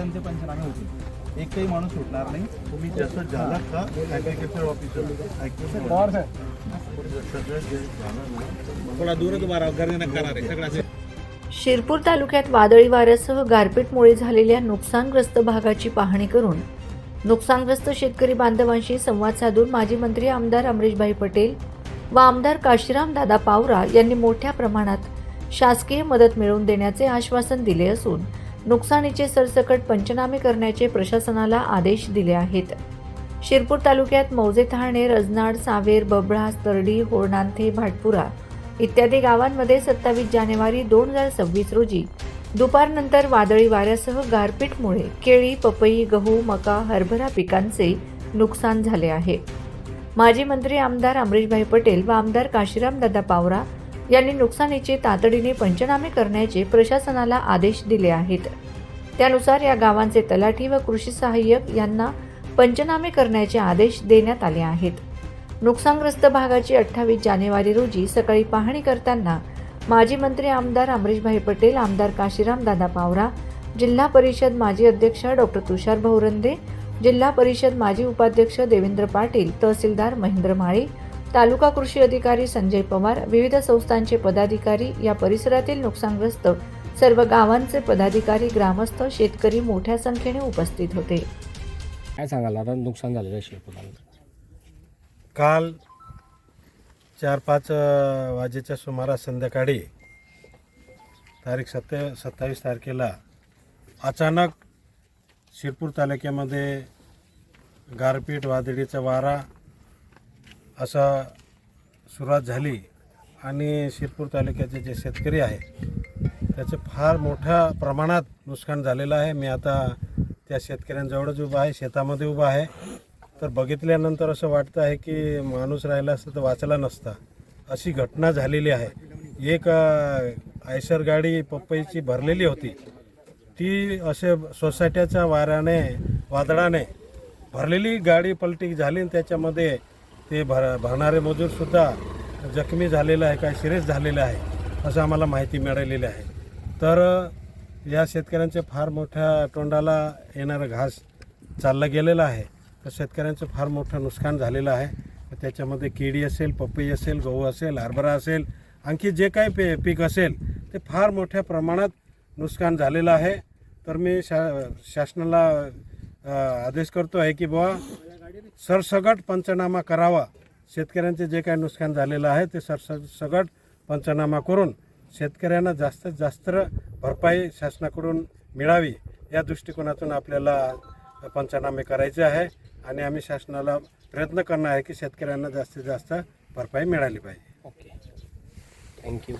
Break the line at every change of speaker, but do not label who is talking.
सगळ्यांचे पंचनामे होतील. एकही माणूस सुटणार नाही.
तुम्ही त्याचं झालं का ऍग्रिकल्चर ऑफिसर
थोडा दूरच गर्दी सगळ्या
शिरपूर तालुक्यात वादळी वाऱ्यासह गारपीटमुळे झालेल्या नुकसानग्रस्त भागाची पाहणी करून नुकसानग्रस्त शेतकरी बांधवांशी संवाद साधून माजी मंत्री आमदार अमरीशभाई पटेल व आमदार काशीराम दादा पावरा यांनी मोठ्या प्रमाणात शासकीय मदत मिळवून देण्याचे आश्वासन दिले असून नुकसानीचे सरसकट पंचनामे करण्याचे प्रशासनाला आदेश दिले आहेत. शिरपूर तालुक्यात मौजे थाणे रजनाड सावेर बबळा तरडी होरणांथे भाटपुरा इत्यादी गावांमध्ये सत्तावीस जानेवारी दोन हजार सव्वीस रोजी दुपारनंतर वादळी वाऱ्यासह गारपीटमुळे केळी पपई गहू मका हरभरा पिकांचे नुकसान झाले आहे. माजी मंत्री आमदार अमरीशभाई पटेल व आमदार काशीराम दादा पावरा यांनी नुकसानीचे तातडीने पंचनामे करण्याचे प्रशासनाला आदेश दिले आहेत. त्यानुसार या गावांचे तलाठी व कृषी सहाय्यक यांना पंचनामे करण्याचे आदेश देण्यात आले आहेत. नुकसानग्रस्त भागाची अठ्ठावीस जानेवारी रोजी सकाळी पाहणी करताना माजी मंत्री आमदार अमरीशभाई पटेल आमदार काशीराम दादा पावरा जिल्हा परिषद माजी अध्यक्ष डॉक्टर तुषार भौरंदे जिल्हा परिषद माजी उपाध्यक्ष देवेंद्र पाटील तहसीलदार महेंद्र माळी तालुका कृषी अधिकारी संजय पवार विविध संस्थांचे पदाधिकारी या परिसरातील नुकसानग्रस्त सर्व गावांचे पदाधिकारी ग्रामस्थ शेतकरी मोठ्या संख्येने उपस्थित होते.
काय सांगाल? आता नुकसान झालेलं आहे
काल चार पाच अ, वाजेच्या सुमारास संध्याकाळी तारीख सत्ते सत्तावीस तारखेला अचानक शिरपूर तालुक्यामध्ये गारपीट वादळीचा वारा असा सुरुवात झाली आणि शिरपूर तालुक्याचे जे शेतकरी आहे त्याचे फार मोठ्या प्रमाणात नुकसान झालेलं आहे. मी आता त्या शेतकऱ्यांजवळच उभा आहे शेतामध्ये उभा आहे. तर बघितल्यानंतर असं वाटतं आहे की माणूस राहिला असता तर वाचला नसता. अशी घटना झालेली आहे. एक आयसर आयशर गाडी पप्पईची भरलेली होती. ती असे सोसायट्याच्या वाऱ्याने वादळाने भरलेली गाडी पलटी झाली आणि त्याच्यामध्ये ते भर भरणारे मजूरसुद्धा जखमी झालेलं आहे काय सिरियस झालेलं आहे असं आम्हाला माहिती मिळालेली आहे. तर या शेतकऱ्यांच्या फार मोठ्या तोंडाला येणारं घास चालला गेलेला आहे. तर शेतकऱ्यांचं फार मोठं नुकसान झालेलं आहे. त्याच्यामध्ये केळी असेल पपई असेल गहू असेल हरभरा असेल आणखी जे काही पे पीक असेल ते फार मोठ्या प्रमाणात नुकसान झालेलं आहे. तर मी शा शासनाला आदेश करतो आहे की बुवा सरसगट पंचनामा करावा. शेतकऱ्यांचे जे काही नुकसान झालेलं आहे ते सरसगट पंचनामा करून शेतकऱ्यांना जास्तीत जास्त भरपाई शासनाकडून मिळावी. या दृष्टिकोनातून आपल्याला पंचनामे करायचे आहे आणि आम्ही शासनाला प्रयत्न करणार आहे की शेतकऱ्यांना जास्तीत जास्त भरपाई मिळाली पाहिजे.
ओके. थँक्यू